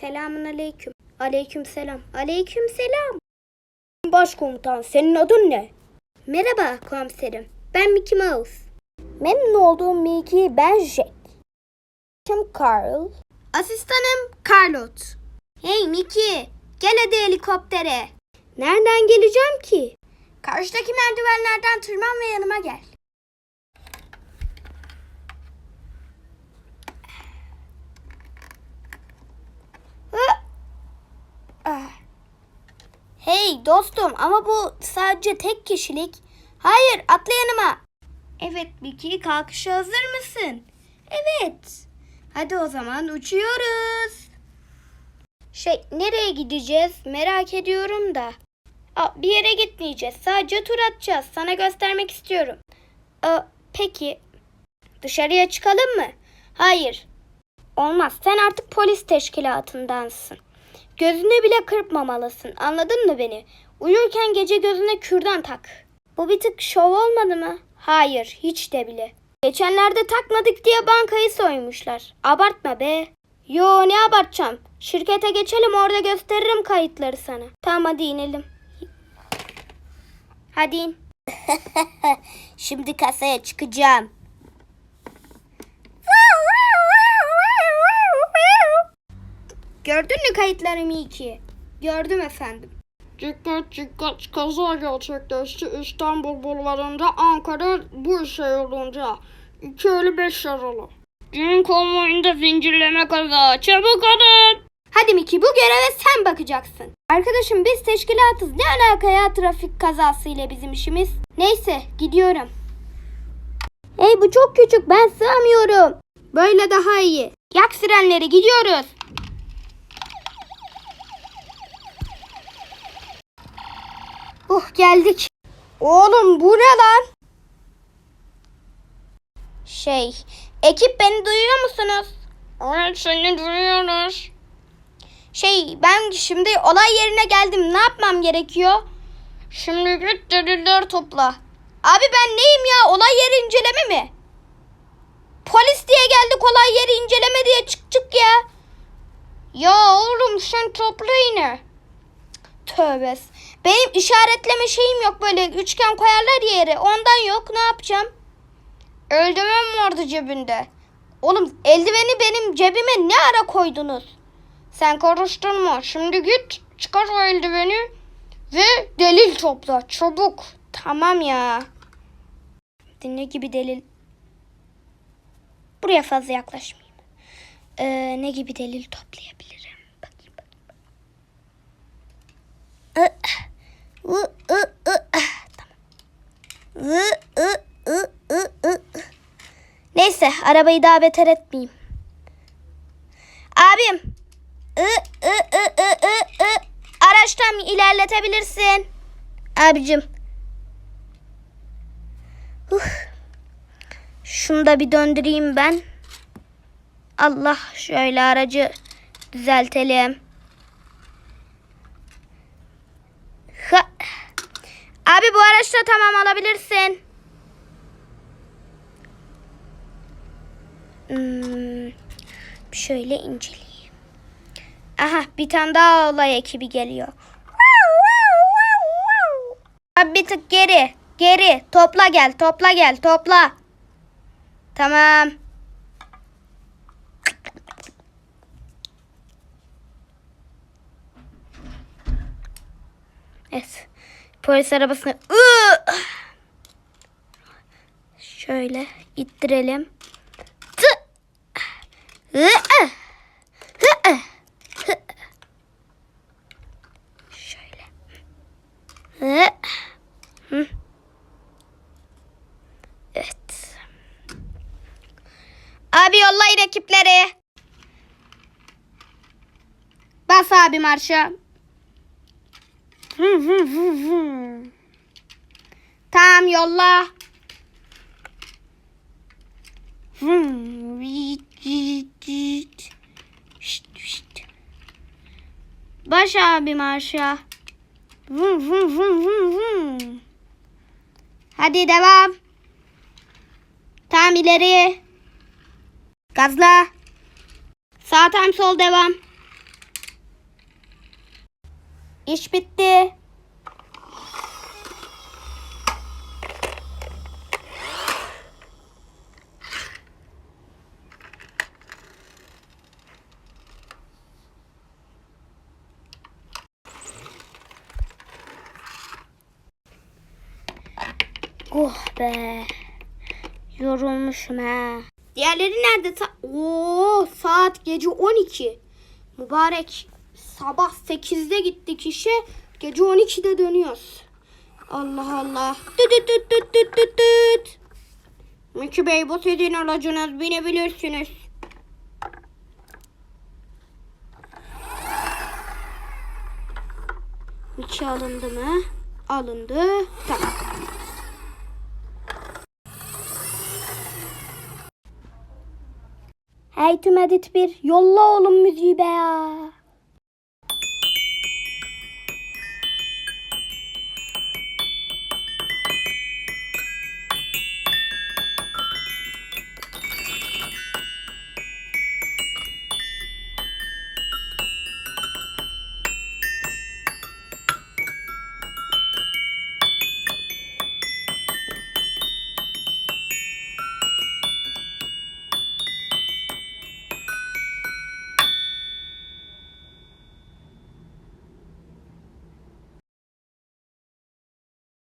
Selamun aleyküm. Aleyküm selam. Aleyküm selam. Başkomutan senin adın ne? Merhaba komiserim. Ben Mickey Mouse. Memnun oldum Mickey. Ben Jack. Kim Carl? Asistanım Carlot. Hey Mickey. Gel hadi helikoptere. Nereden geleceğim ki? Karşıdaki merdivenlerden tırman ve yanıma gel. Hey dostum ama bu sadece tek kişilik. Hayır atla yanıma. Evet Mickey kalkışa hazır mısın? Evet. Hadi o zaman uçuyoruz. Şey nereye gideceğiz merak ediyorum da. Aa, bir yere gitmeyeceğiz. Sadece tur atacağız. Sana göstermek istiyorum. Aa, peki. Dışarıya çıkalım mı? Hayır. Olmaz. Sen artık polis teşkilatındansın. Gözünü bile kırpmamalısın. Anladın mı beni? Uyurken gece gözüne kürdan tak. Bu bir tık şov olmadı mı? Hayır, hiç de bile. Geçenlerde takmadık diye bankayı soymuşlar. Abartma be. Yo ne abartacağım. Şirkete geçelim orada gösteririm kayıtları sana. Tamam hadi inelim. Hadi in. Şimdi kasaya çıkacağım. Gördün mü kayıtlarımı iyi ki? Gördüm efendim. Dikkat dikkat kaza gerçekleşti İstanbul bulvarında Ankara bu şey olunca. İki ölü beş yaralı. Düğün konvoyunda zincirleme kaza. Çabuk olun. Hadi Miki bu göreve sen bakacaksın. Arkadaşım biz teşkilatız. Ne alaka ya trafik kazası ile bizim işimiz? Neyse gidiyorum. Hey bu çok küçük ben sığamıyorum. Böyle daha iyi. Yak sirenleri gidiyoruz. Oh geldik. Oğlum bu ne lan? Şey, ekip beni duyuyor musunuz? Evet seni duyuyoruz. Şey, ben şimdi olay yerine geldim. Ne yapmam gerekiyor? Şimdi git deliller topla. Abi ben neyim ya? Olay yeri inceleme mi? Polis diye geldik olay yeri inceleme diye çık çık ya. Ya oğlum sen topla yine. Tövbe. Benim işaretleme şeyim yok böyle üçgen koyarlar ya yere. Ondan yok. Ne yapacağım? Eldiven vardı cebinde. Oğlum eldiveni benim cebime ne ara koydunuz? Sen karıştırma. Şimdi git çıkar o eldiveni ve delil topla çabuk. Tamam ya. Dinle gibi delil. Buraya fazla yaklaşmayayım. Ee, ne gibi delil toplayabilirim? Bakayım bakayım. Ih, ı, ı, ah, Tamam. Ih, ı, ı, ı, ı. Neyse arabayı daha beter etmeyeyim. Abim. Ih, ı, ı, ı, ı, ı. Araçtan ilerletebilirsin. Abicim. Uf. Şunu da bir döndüreyim ben. Allah şöyle aracı düzeltelim. Ha. Abi bu araçta tamam alabilirsin. Hmm, şöyle inceleyeyim. Aha bir tane daha olay ekibi geliyor. Abi bir tık geri. Geri. Topla gel. Topla gel. Topla. Tamam. Evet. Polis arabasını şöyle ittirelim. Şöyle. Evet. Abi yollayın ekipleri. Bas abi marşa. Tamam yolla. Baş abi marşa. Vum vum vum vum vum. Hadi devam. Tam ileri. Gazla. Sağ tam sol devam. İş bitti. Oh be. Yorulmuşum ha. Diğerleri nerede? Sa- Oo, saat gece 12. Mübarek. Sabah 8'de gittik işe. Gece 12'de dönüyoruz. Allah Allah. Tüt tüt tüt tüt tüt tüt. Miki Bey bu sizin aracınız binebilirsiniz. Miki alındı mı? Alındı. Tamam. Hey tüm edit bir yolla oğlum müziği be ya.